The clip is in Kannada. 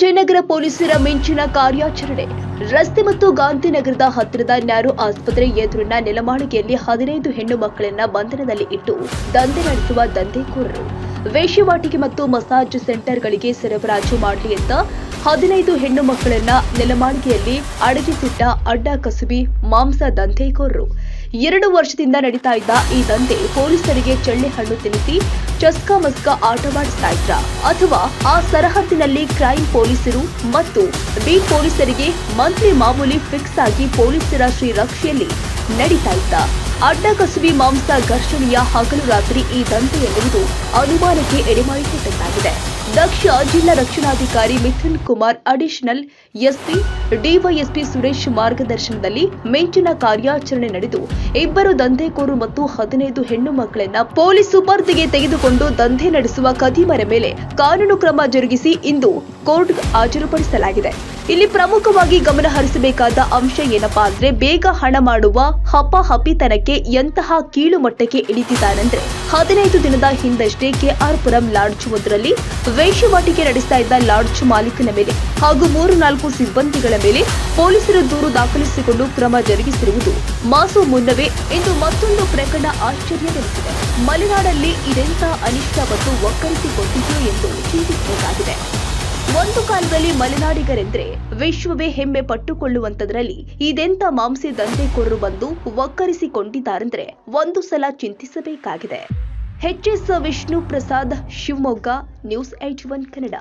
ಜಯನಗರ ಪೊಲೀಸರ ಮಿಂಚಿನ ಕಾರ್ಯಾಚರಣೆ. ರಸ್ತೆ ಮತ್ತು ಗಾಂಧಿನಗರದ ಹತ್ತಿರದ ನ್ಯಾರೋ ಆಸ್ಪತ್ರೆ ಎದುರಿನ ನೆಲಮಾಳಿಗೆಯಲ್ಲಿ ಹದಿನೈದು ಹೆಣ್ಣು ಮಕ್ಕಳನ್ನ ಬಂಧನದಲ್ಲಿ ಇಟ್ಟು ದಂಧೆ ನಡೆಸುವ ದಂಧೆಕೋರರು. ವೇಶ್ಯವಾಟಿಕೆ ಮತ್ತು ಮಸಾಜ್ ಸೆಂಟರ್ಗಳಿಗೆ ಸರಬರಾಜು ಮಾಡಲಿ ಅಂತ ಹದಿನೈದು ಹೆಣ್ಣು ಮಕ್ಕಳನ್ನ ನೆಲಮಾಳಿಗೆಯಲ್ಲಿ ಅಡಗಿಸಿಟ್ಟ ಅಡ್ಡ ಕಸುಬಿ ಮಾಂಸ ದಂಧೆಕೋರರು. ಎರಡು ವರ್ಷದಿಂದ ನಡೀತಾ ಇದ್ದ ಈ ದಂಧೆ ಪೊಲೀಸರಿಗೆ ಚಳ್ಳೆ ಹಣ್ಣು ತಿನ್ನಿಸಿ, ಚಸ್ಕಾ ಮಸ್ಕ ಆಟವಾಡಿಸ್ತಾ ಇದ್ದ. ಅಥವಾ ಆ ಸರಹದ್ದಿನಲ್ಲಿ ಕ್ರೈಮ್ ಪೊಲೀಸರು ಮತ್ತು ಬಿ ಪೊಲೀಸರಿಗೆ ಮಂತ್ರಿ ಮಾಮೂಲಿ ಫಿಕ್ಸ್ ಆಗಿ ಪೊಲೀಸರ ಶ್ರೀರಕ್ಷೆಯಲ್ಲಿ ನಡೀತಾ ಇದ್ದ. ಅಡ್ಡ ಕಸುಬಿ ಮಾಂಸ ಘರ್ಷಣೆಯ ಹಗಲು ರಾತ್ರಿ ಈ ದಂಧೆ ಎನ್ನುವುದು ಅನುಮಾನಕ್ಕೆ ಎಡೆಮಾಡಿಕೊಟ್ಟಂತಾಗಿದೆ. ದಕ್ಷ ಜಿಲ್ಲಾ ರಕ್ಷಣಾಧಿಕಾರಿ Mithun Kumar additional SP, DYSP Suresh ಮಾರ್ಗದರ್ಶನದಲ್ಲಿ ಮಿಂಚಿನ ಕಾರ್ಯಾಚರಣೆ ನಡೆದು ಇಬ್ಬರು ದಂಧೆಕೋರು ಮತ್ತು ಹದಿನೈದು ಹೆಣ್ಣು ಮಕ್ಕಳನ್ನ ಪೊಲೀಸ್ ಸುಪರ್ದಿಗೆ ತೆಗೆದುಕೊಂಡು ದಂಧೆ ನಡೆಸುವ ಕದೀಮರ ಮೇಲೆ ಕಾನೂನು ಕ್ರಮ ಜರುಗಿಸಿ ಇಂದು ಕೋರ್ಟ್ ಹಾಜರುಪಡಿಸಲಾಗಿದೆ. ಇಲ್ಲಿ ಪ್ರಮುಖವಾಗಿ ಗಮನ ಹರಿಸಬೇಕಾದ ಅಂಶ ಏನಪ್ಪಾ ಅಂದ್ರೆ ಬೇಗ ಹಣ ಮಾಡುವ ಹಪಹಪಿತನಕ್ಕೆ ಎಂತಹ ಕೀಳು ಮಟ್ಟಕ್ಕೆ ಇಳಿದಿದ್ದಾನೆಂದ್ರೆ ಹದಿನೈದು ದಿನದ ಹಿಂದಷ್ಟೇ ಕೆಆರ್ ಪುರಂ ಲಾಡ್ಜ್ ಒಂದರಲ್ಲಿ ವೇಶ್ಯವಾಟಿಕೆ ನಡೆಸ್ತಾ ಇದ್ದ ಲಾಡ್ಜ್ ಮಾಲೀಕನ ಮೇಲೆ ಹಾಗೂ ಮೂರು ನಾಲ್ಕು ಸಿಬ್ಬಂದಿಗಳ ಮೇಲೆ ಪೊಲೀಸರು ದೂರು ದಾಖಲಿಸಿಕೊಂಡು ಕ್ರಮ ಜರುಗಿಸಿರುವುದು ಮಾಸು ಮುನ್ನವೇ ಇಂದು ಮತ್ತೊಂದು ಪ್ರಕರಣ ಆಶ್ಚರ್ಯವೆನಿಸಿದೆ ಮಲೆನಾಡಲ್ಲಿ ಇದೆಂಥ ಅನಿಷ್ಟ ಮತ್ತು ಒಕ್ಕರಿಸಿಕೊಂಡಿದೆ ಎಂದು ಚಿಂತಿಸಬೇಕಾಗಿದೆ. ಒಂದು ಕಾಲದಲ್ಲಿ ಮಲೆನಾಡಿಗರೆಂದ್ರೆ ವಿಶ್ವವೇ ಹೆಮ್ಮೆ ಪಟ್ಟುಕೊಳ್ಳುವಂತದ್ರಲ್ಲಿ ಇದೆಂತ ಮಾಂಸಿ ದಂಧೆಕೋರರು ಬಂದು ಒಕ್ಕರಿಸಿಕೊಂಡಿದ್ದಾರೆಂದ್ರೆ ಒಂದು ಸಲ ಚಿಂತಿಸಬೇಕಾಗಿದೆ. H S Vishnu Prasad Shivamogga news eight one Kannada.